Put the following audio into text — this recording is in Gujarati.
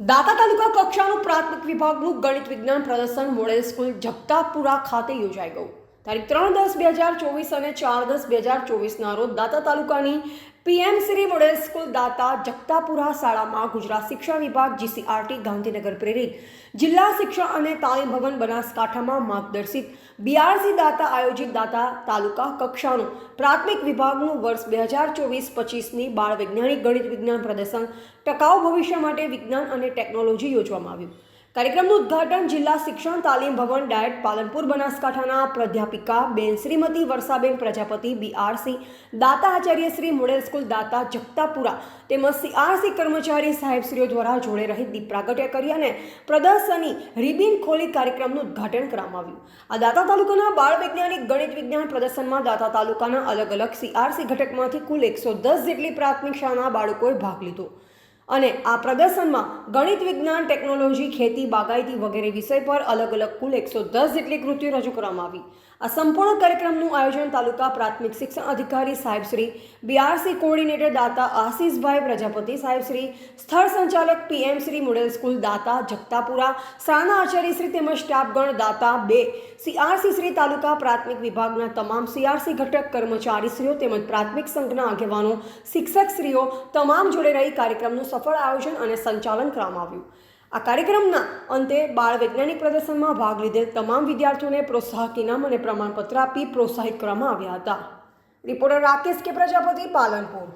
દાતા તાલુકા કક્ષાનું પ્રાથમિક વિભાગનું ગણિત વિજ્ઞાન પ્રદર્શન મોડેલ સ્કૂલ જગતાપુરા ખાતે યોજાઈ ગયું. તારીખ ત્રણ દસ બે હજાર ચોવીસ અને ચાર દસ બે હજાર ચોવીસના રોજ દાતા તાલુકાની PM Shri model school Data Jagatapura શાળામાં ગુજરાત શિક્ષણ વિભાગ જીસીઆરટી ગાંધીનગર પ્રેરિત જિલ્લા શિક્ષણ અને તાલીમ ભવન બનાસકાંઠામાં માર્ગદર્શિત બીઆરસી દાતા આયોજિત દાતા તાલુકા કક્ષાનું પ્રાથમિક વિભાગનું વર્ષ બે હજાર ચોવીસ પચીસની બાળ વૈજ્ઞાનિક ગણિત વિજ્ઞાન પ્રદર્શન ટકાઉ ભવિષ્ય માટે વિજ્ઞાન અને ટેકનોલોજી યોજવામાં આવ્યું. કાર્યક્રમનું ઉદ્ઘાટન જિલ્લા શિક્ષણ તાલીમ ભવન ડાયટ પાલનપુર બનાસકાંઠાના પ્રાધ્યાપિકા બેન શ્રીમતી વર્ષાબેન પ્રજાપતિ બીઆરસી દાતા આચાર્ય શ્રી મોડેલ સ્કૂલ દાતા જગતાપુરા તેમજ સીઆરસી કર્મચારી સાહેબશ્રીઓ દ્વારા જોડે રહી દીપ પ્રાગટ્ય કરી અને પ્રદર્શની રિબિન ખોલી કાર્યક્રમનું ઉદ્ઘાટન કરવામાં આવ્યું. આ દાતા તાલુકાના બાળ વૈજ્ઞાનિક ગણિત વિજ્ઞાન પ્રદર્શનમાં દાતા તાલુકાના અલગ અલગ સીઆરસી ઘટકમાંથી કુલ એકસો દસ જેટલી પ્રાથમિક શાળાના બાળકોએ ભાગ લીધો. અને આ પ્રદર્શનમાં ગણિત વિજ્ઞાન, ટેકનોલોજી, ખેતી, બાગાયતી વગેરે વિષય પર અલગ અલગ કુલ એકસો દસ જેટલી કૃતિઓ રજૂ કરવામાં આવી. આ સંપૂર્ણ કાર્યક્રમનું આયોજન તાલુકા પ્રાથમિક શિક્ષણ અધિકારી સાહેબ શ્રી બીઆરસી કોઓર્ડિનેટર દાતા આશીષભાઈ પ્રજાપતિ સાહેબ શ્રી, સ્થળ સંચાલક પીએમ શ્રી મોડેલ સ્કૂલ દાતા જગતાપુરા, શાળાના આચાર્ય શ્રી તેમજ સ્ટાફગણ દાતા બે સીઆરસી શ્રી તાલુકા પ્રાથમિક વિભાગના તમામ સીઆરસી ઘટક કર્મચારીશ્રીઓ તેમજ પ્રાથમિક સંઘના આગેવાનો, શિક્ષકશ્રીઓ તમામ જોડે રહી કાર્યક્રમનું સફળ આયોજન અને સંચાલન કરવામાં આવ્યું. આ કાર્યક્રમના અંતે બાળ વૈજ્ઞાનિક પ્રદર્શનમાં ભાગ લીધેલ તમામ વિદ્યાર્થીઓને પ્રોત્સાહક ઇનામ અને પ્રમાણપત્ર આપી પ્રોત્સાહિત કરવામાં આવ્યા હતા. રિપોર્ટર રાકેશ કે પ્રજાપતિ પાલનપુર.